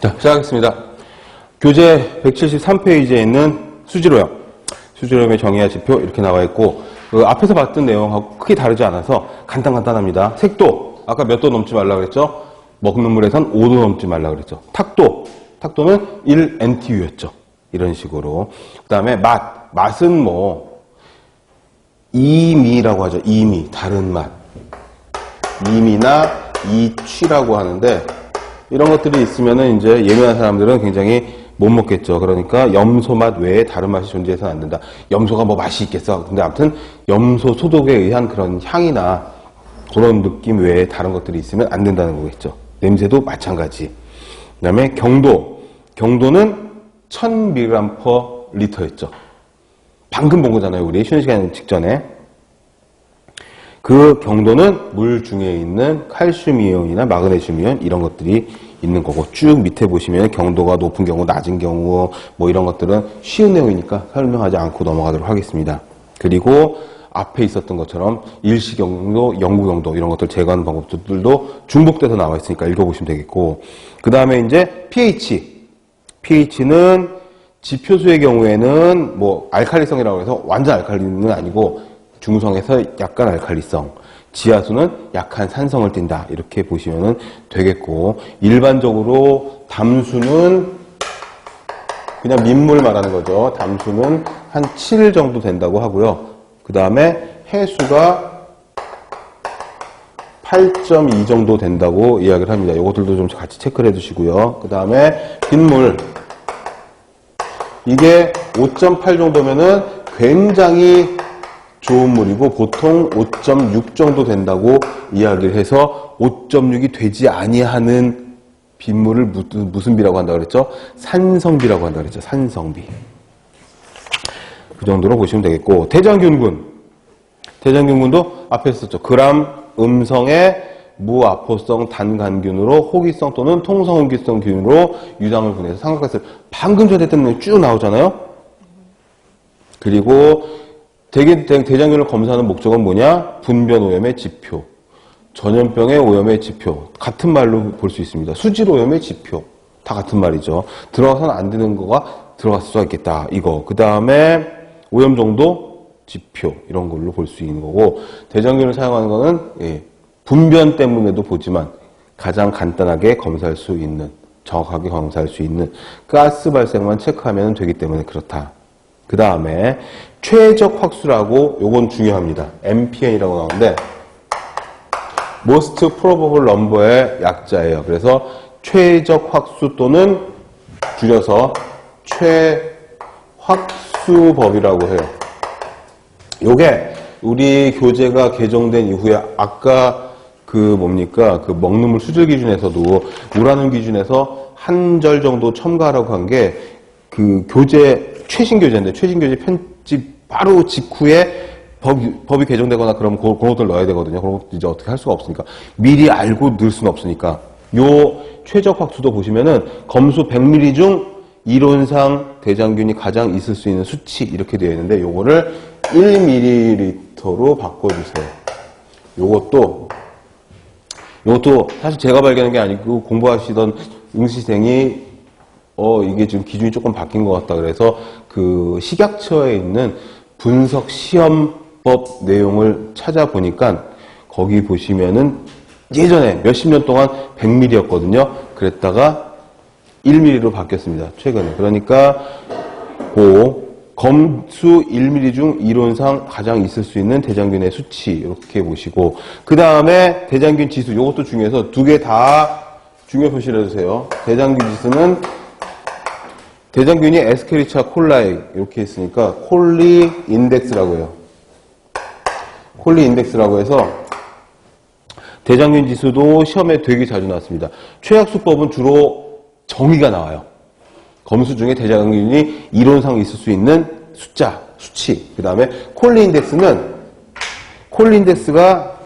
자, 시작하겠습니다. 교재 173페이지에 있는 수지로형. 수지로형의 정의와 지표 이렇게 나와 있고, 그 앞에서 봤던 내용하고 크게 다르지 않아서 간단간단합니다. 색도, 아까 몇 도 넘지 말라 그랬죠? 먹는 물에선 5도 넘지 말라 그랬죠. 탁도, 탁도는 1NTU였죠. 이런 식으로. 그 다음에 맛, 맛은 뭐, 이미라고 하죠. 이미, 다른 맛. 이미나 이취라고 하는데 이런 것들이 있으면은 이제 예민한 사람들은 굉장히 못 먹겠죠. 그러니까 염소 맛 외에 다른 맛이 존재해서는 안 된다. 염소가 뭐 맛이 있겠어. 근데 아무튼 염소 소독에 의한 그런 향이나 그런 느낌 외에 다른 것들이 있으면 안 된다는 거겠죠. 냄새도 마찬가지. 그 다음에 경도. 경도는 1000mg per 리터였죠. 방금 본 거잖아요. 우리 쉬는 시간 직전에. 그 경도는 물 중에 있는 칼슘 이온이나 마그네슘 이온 이런 것들이 있는 거고 쭉 밑에 보시면 경도가 높은 경우 낮은 경우 뭐 이런 것들은 쉬운 내용이니까 설명하지 않고 넘어가도록 하겠습니다. 그리고 앞에 있었던 것처럼 일시 경도, 영구 경도 이런 것들 제거하는 방법들도 중복돼서 나와 있으니까 읽어보시면 되겠고 그 다음에 이제 pH pH는 지표수의 경우에는 뭐 알칼리성이라고 해서 완전 알칼리는 아니고 중성에서 약간 알칼리성, 지하수는 약한 산성을 띈다. 이렇게 보시면 되겠고, 일반적으로 담수는 그냥 민물 말하는 거죠. 담수는 한 7 정도 된다고 하고요. 그 다음에 해수가 8.2 정도 된다고 이야기를 합니다. 이것들도 좀 같이 체크를 해두시고요. 그 다음에 빗물. 이게 5.8 정도면은 굉장히 좋은 물이고 보통 5.6 정도 된다고 이야기를 해서 5.6이 되지 아니하는 빗물을 무슨, 무슨 비라고 한다 그랬죠? 산성비라고 한다 그랬죠. 산성비. 그 정도로 보시면 되겠고 대장균군. 대장균군도 앞에 썼죠. 그람 음성의 무아포성 단간균으로 호기성 또는 통성호기성 균으로 유당을 분해서 삼각가스를 방금 전에 내용이 쭉 나오잖아요. 그리고 대개 대- 대장균을 검사하는 목적은 뭐냐? 분변 오염의 지표, 전염병의 오염의 지표 같은 말로 볼 수 있습니다. 수질 오염의 지표 다 같은 말이죠. 들어가서는 안 되는 거가 들어갈 수가 있겠다. 이거 그 다음에 오염 정도 지표 이런 걸로 볼 수 있는 거고 대장균을 사용하는 거는 예, 분변 때문에도 보지만 가장 간단하게 검사할 수 있는 정확하게 검사할 수 있는 가스 발생만 체크하면 되기 때문에 그렇다. 그 다음에 최적 확수라고 요건 중요합니다. MPN이라고 나오는데 most probable number의 약자예요. 그래서 최적 확수 또는 줄여서 최확수법이라고 해요. 요게 우리 교재가 개정된 이후에 아까 그 뭡니까 그 먹는 물 수질 기준에서도 우라는 기준에서 한 절 정도 첨가하라고 한 게 그 교재 최신 교재인데 최신 교재 편집 바로 직후에 법이, 법이 개정되거나 그러면 그, 그런 것들 넣어야 되거든요. 그런 것도 이제 어떻게 할 수가 없으니까 미리 알고 넣을 수는 없으니까 요 최적 확수도 보시면은 검수 100ml 중 이론상 대장균이 가장 있을 수 있는 수치 이렇게 되어 있는데 요거를 1ml로 바꿔주세요. 요것도 요것도 사실 제가 발견한 게 아니고 공부하시던 응시생이 어 이게 지금 기준이 조금 바뀐 것 같다 그래서 그 식약처에 있는 분석 시험법 내용을 찾아보니까 거기 보시면은 예전에 몇십 년 동안 100ml였거든요. 그랬다가 1ml로 바뀌었습니다. 최근에. 그러니까 고 검수 1mm 중 이론상 가장 있을 수 있는 대장균의 수치 이렇게 보시고 그 다음에 대장균 지수 이것도 중요해서 두 개 다 중요 표시를 해주세요. 대장균 지수는 대장균이 에스케리차 콜라이 이렇게 있으니까 콜리 인덱스라고 해요. 콜리 인덱스라고 해서 대장균 지수도 시험에 되게 자주 나왔습니다. 최약수법은 주로 정의가 나와요. 검수 중에 대장균이 이론상 있을 수 있는 숫자, 수치. 그 다음에 콜리 인덱스는 콜리 인덱스가